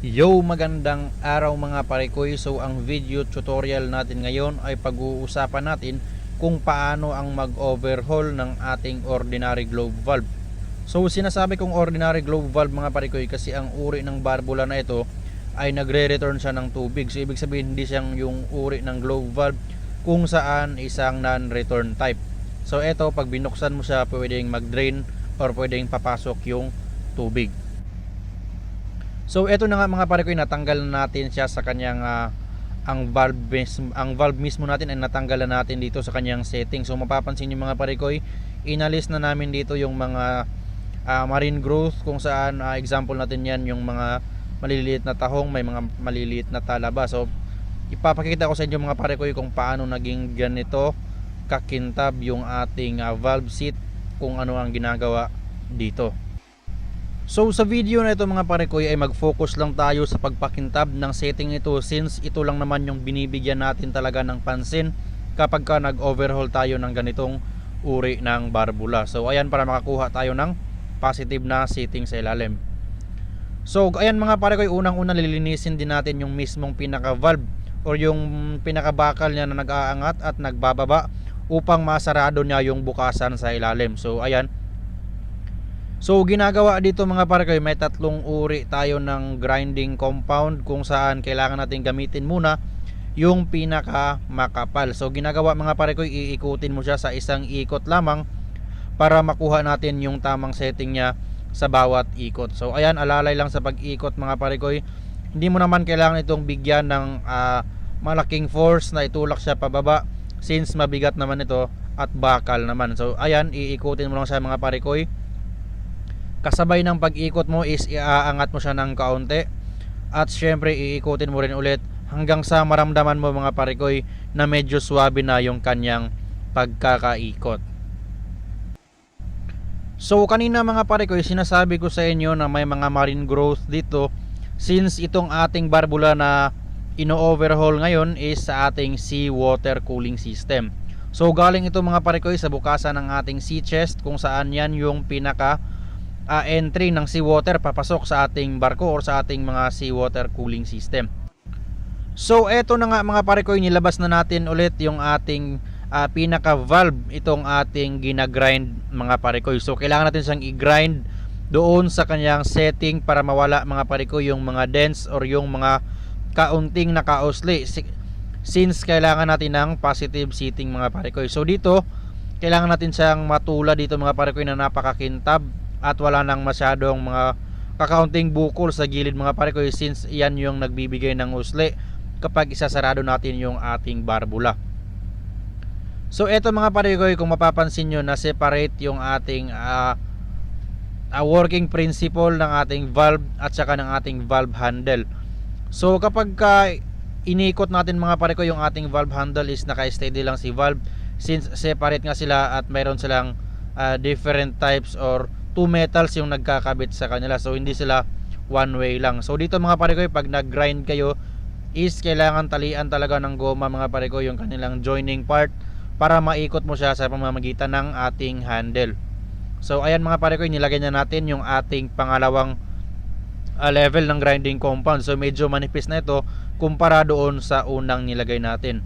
Yo, magandang araw mga parekoy. So ang video tutorial natin ngayon ay pag-uusapan natin kung paano ang mag-overhaul ng ating ordinary globe valve. So sinasabi kong ordinary globe valve mga parekoy kasi ang uri ng barbula na ito ay nagre-return siya ng tubig. So ibig sabihin hindi siyang yung uri ng globe valve kung saan isang non-return type. So ito pag binuksan mo siya pwedeng mag-drain or pwedeng papasok yung tubig. So ito na nga mga pare ko natanggal na natin siya sa kanyang ah, ang valve mis- ang valve mismo natin ay natanggal na natin dito sa kanyang setting. So mapapansin niyo mga pare ko inalis na namin dito yung mga ah, marine growth kung saan ah, example natin yan yung mga maliliit na tahong, may mga maliliit na talaba. So ipapakita ko sa inyo mga pare ko kung paano naging ganito kakintab yung ating ah, valve seat kung ano ang ginagawa dito. So sa video na ito mga pare ko ay mag-focus lang tayo sa pagpakintab ng setting ito since ito lang naman yung binibigyan natin talaga ng pansin kapag ka nag-overhaul tayo ng ganitong uri ng barbula. So ayan para makakuha tayo ng positive na setting sa ilalim. So ayan mga pare ko unang-una lilinisin din natin yung mismong pinaka-valve or yung pinaka-bakal niya na nag-aangat at nagbababa upang masarado niya yung bukasan sa ilalim. So ayan So ginagawa dito mga parekoy may tatlong uri tayo ng grinding compound kung saan kailangan natin gamitin muna yung pinaka makapal. So ginagawa mga parekoy iikutin mo siya sa isang ikot lamang para makuha natin yung tamang setting niya sa bawat ikot. So ayan alalay lang sa pag-ikot mga parekoy. Hindi mo naman kailangan itong bigyan ng ah, malaking force na itulak siya pababa since mabigat naman ito at bakal naman. So ayan iikutin mo lang siya mga parekoy kasabay ng pag-ikot mo is iaangat mo siya ng kaunti. At syempre iikutin mo rin ulit hanggang sa maramdaman mo mga parikoy na medyo swabe na yung kanyang pagkakaikot. So kanina mga parikoy sinasabi ko sa inyo na may mga marine growth dito. Since itong ating barbula na ino-overhaul ngayon is sa ating sea water cooling system. So galing ito mga parikoy sa bukasan ng ating sea chest kung saan yan yung pinaka uh, entry ng seawater papasok sa ating barko or sa ating mga seawater cooling system. So eto na nga mga pare ko nilabas na natin ulit yung ating uh, pinaka valve itong ating ginagrind mga pare ko. So kailangan natin siyang i-grind doon sa kanyang setting para mawala mga pare ko yung mga dents or yung mga kaunting nakausli since kailangan natin ng positive seating mga pare ko. So dito kailangan natin siyang matula dito mga pare ko na napakakintab at wala nang masyadong mga kakaunting bukol sa gilid mga pare ko since yan yung nagbibigay ng usli kapag isasarado natin yung ating barbula. So eto mga pare ko kung mapapansin nyo na separate yung ating uh, uh, working principle ng ating valve at saka ng ating valve handle. So kapag ka inikot natin mga pare ko yung ating valve handle is naka-steady lang si valve since separate nga sila at mayroon silang uh, different types or two metals yung nagkakabit sa kanila. So hindi sila one way lang. So dito mga pare ko pag nag grind kayo is kailangan talian talaga ng goma mga pare ko yung kanilang joining part para maikot mo siya sa pamamagitan ng ating handle. So ayan mga pare ko nilagay na natin yung ating pangalawang uh, level ng grinding compound. So medyo manipis na ito kumpara doon sa unang nilagay natin.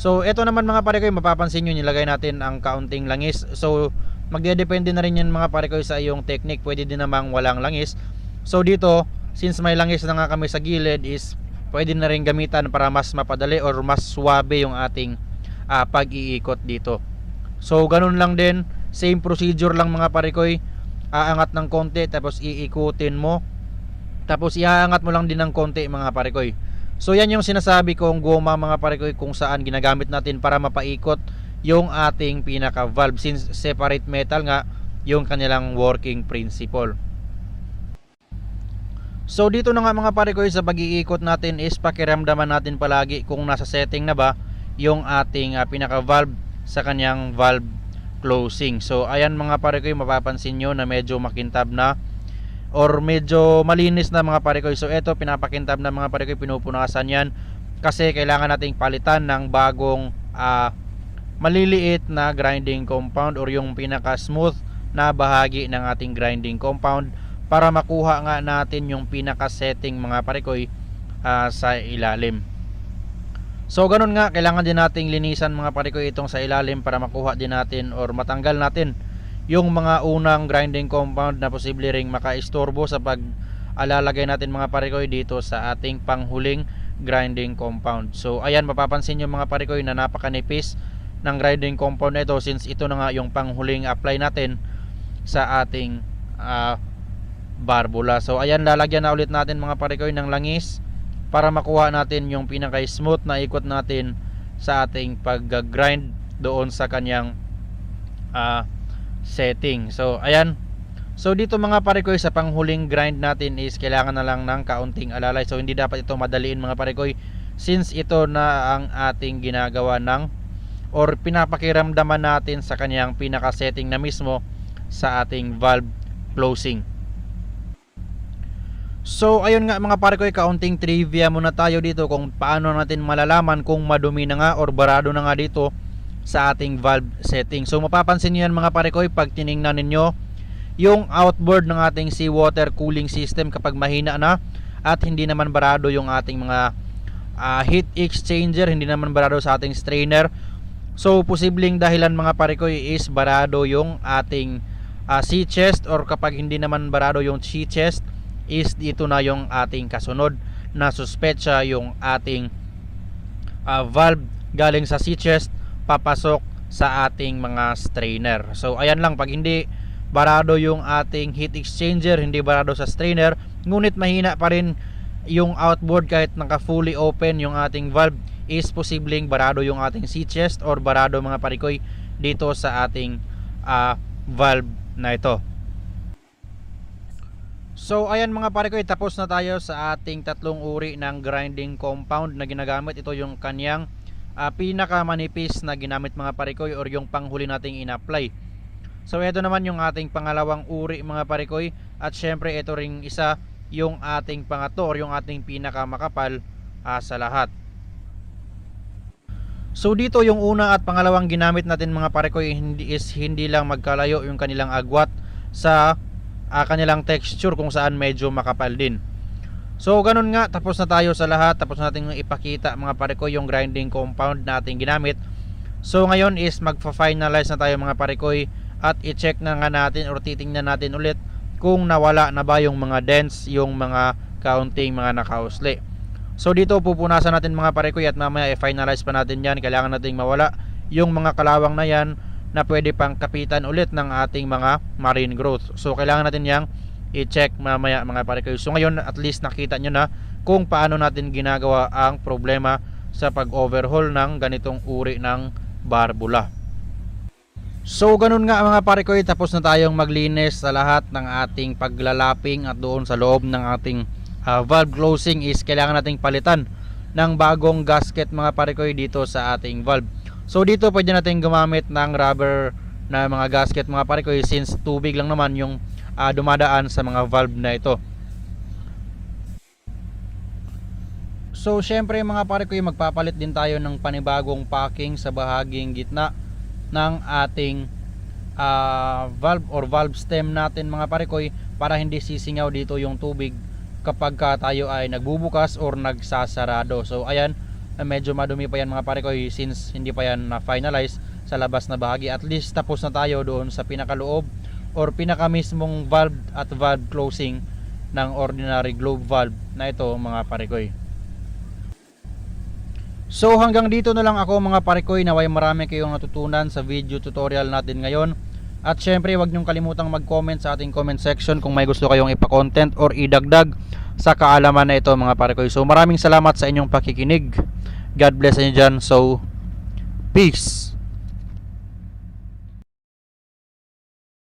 So ito naman mga pare ko mapapansin nyo nilagay natin ang kaunting langis. So magdedepende na rin yan mga pare ko sa iyong technique. Pwede din namang walang langis. So dito since may langis na nga kami sa gilid is pwede na rin gamitan para mas mapadali or mas swabe yung ating uh, pag-iikot dito. So ganun lang din. Same procedure lang mga pare ko aangat ng konti tapos iikutin mo. Tapos iaangat mo lang din ng konti mga pare ko so yan yung sinasabi kong goma mga pare ko kung saan ginagamit natin para mapaikot yung ating pinaka valve since separate metal nga yung kanilang working principle. So dito na nga mga pare ko sa pag-iikot natin is pakiramdaman natin palagi kung nasa setting na ba yung ating uh, pinaka valve sa kanyang valve closing. So ayan mga pare ko mapapansin nyo na medyo makintab na or medyo malinis na mga pare ko. So ito pinapakintab na mga pare ko pinupunasan yan kasi kailangan nating palitan ng bagong uh, maliliit na grinding compound or yung pinaka smooth na bahagi ng ating grinding compound para makuha nga natin yung pinaka setting mga parekoy ah, sa ilalim So ganun nga, kailangan din nating linisan mga parekoy itong sa ilalim para makuha din natin or matanggal natin yung mga unang grinding compound na posible ring makaistorbo sa pag alalagay natin mga parekoy dito sa ating panghuling grinding compound. So ayan mapapansin nyo mga parekoy na napakanipis ng grinding compound na ito since ito na nga yung panghuling apply natin sa ating ah, barbula. So ayan lalagyan na ulit natin mga parekoy ng langis para makuha natin yung pinaka smooth na ikot natin sa ating pag-grind doon sa kanyang ah, setting. So ayan. So dito mga parekoy sa panghuling grind natin is kailangan na lang ng kaunting alalay. So hindi dapat ito madaliin mga parekoy since ito na ang ating ginagawa ng or pinapakiramdaman natin sa kanyang pinaka setting na mismo sa ating valve closing. So ayun nga mga pare ko, kaunting trivia muna tayo dito kung paano natin malalaman kung madumi na nga or barado na nga dito sa ating valve setting. So mapapansin niyo yan mga pare ko pag tiningnan ninyo yung outboard ng ating seawater cooling system kapag mahina na at hindi naman barado yung ating mga ah, heat exchanger, hindi naman barado sa ating strainer. So posibleng dahilan mga pare ko is barado yung ating ah, sea chest or kapag hindi naman barado yung sea chest is dito na yung ating kasunod na suspecha yung ating ah, valve galing sa sea chest papasok sa ating mga strainer. So ayan lang pag hindi barado yung ating heat exchanger, hindi barado sa strainer, ngunit mahina pa rin yung outboard kahit naka fully open yung ating valve is posibleng barado yung ating sea chest or barado mga parikoy dito sa ating ah, valve na ito. So ayan mga pare tapos na tayo sa ating tatlong uri ng grinding compound na ginagamit. Ito yung kanyang ah, pinakamanipis na ginamit mga pare or yung panghuli nating in-apply. So ito naman yung ating pangalawang uri mga pare at syempre ito ring isa yung ating pangatlo or yung ating pinakamakapal ah, sa lahat. So dito yung una at pangalawang ginamit natin mga pare ko hindi is hindi lang magkalayo yung kanilang agwat sa ah, kanilang texture kung saan medyo makapal din. So ganun nga, tapos na tayo sa lahat, tapos natin ipakita mga pare ko yung grinding compound natin ginamit. So ngayon is magfa-finalize na tayo mga pare ko at i-check na nga natin or titingnan natin ulit kung nawala na ba yung mga dents, yung mga counting mga nakausli. So dito pupunasan natin mga pare ko at mamaya i-finalize pa natin yan. Kailangan nating mawala yung mga kalawang na yan na pwede pang kapitan ulit ng ating mga marine growth. So kailangan natin yang i-check mamaya mga pare ko. So ngayon at least nakita nyo na kung paano natin ginagawa ang problema sa pag-overhaul ng ganitong uri ng barbula. So ganun nga mga pare ko, tapos na tayong maglinis sa lahat ng ating paglalaping at doon sa loob ng ating ah, valve closing is kailangan nating palitan ng bagong gasket mga pare ko dito sa ating valve. So dito pwede natin gumamit ng rubber na mga gasket mga pare ko since tubig lang naman yung ah, dumadaan sa mga valve na ito. So syempre mga pare ko magpapalit din tayo ng panibagong packing sa bahaging gitna ng ating ah, valve or valve stem natin mga pare ko para hindi sisingaw dito yung tubig kapag ka tayo ay nagbubukas or nagsasarado. So ayan, medyo madumi pa yan mga pare ko since hindi pa yan na finalize sa labas na bahagi. At least tapos na tayo doon sa pinakaloob or pinaka mismong valve at valve closing ng ordinary globe valve na ito mga pare ko. So hanggang dito na lang ako mga parekoy naway marami kayong natutunan sa video tutorial natin ngayon. At syempre wag niyong kalimutang mag-comment sa ating comment section kung may gusto kayong ipa-content or idagdag sa kaalaman na ito mga parekoy. So maraming salamat sa inyong pakikinig. God bless inyo dyan. So peace.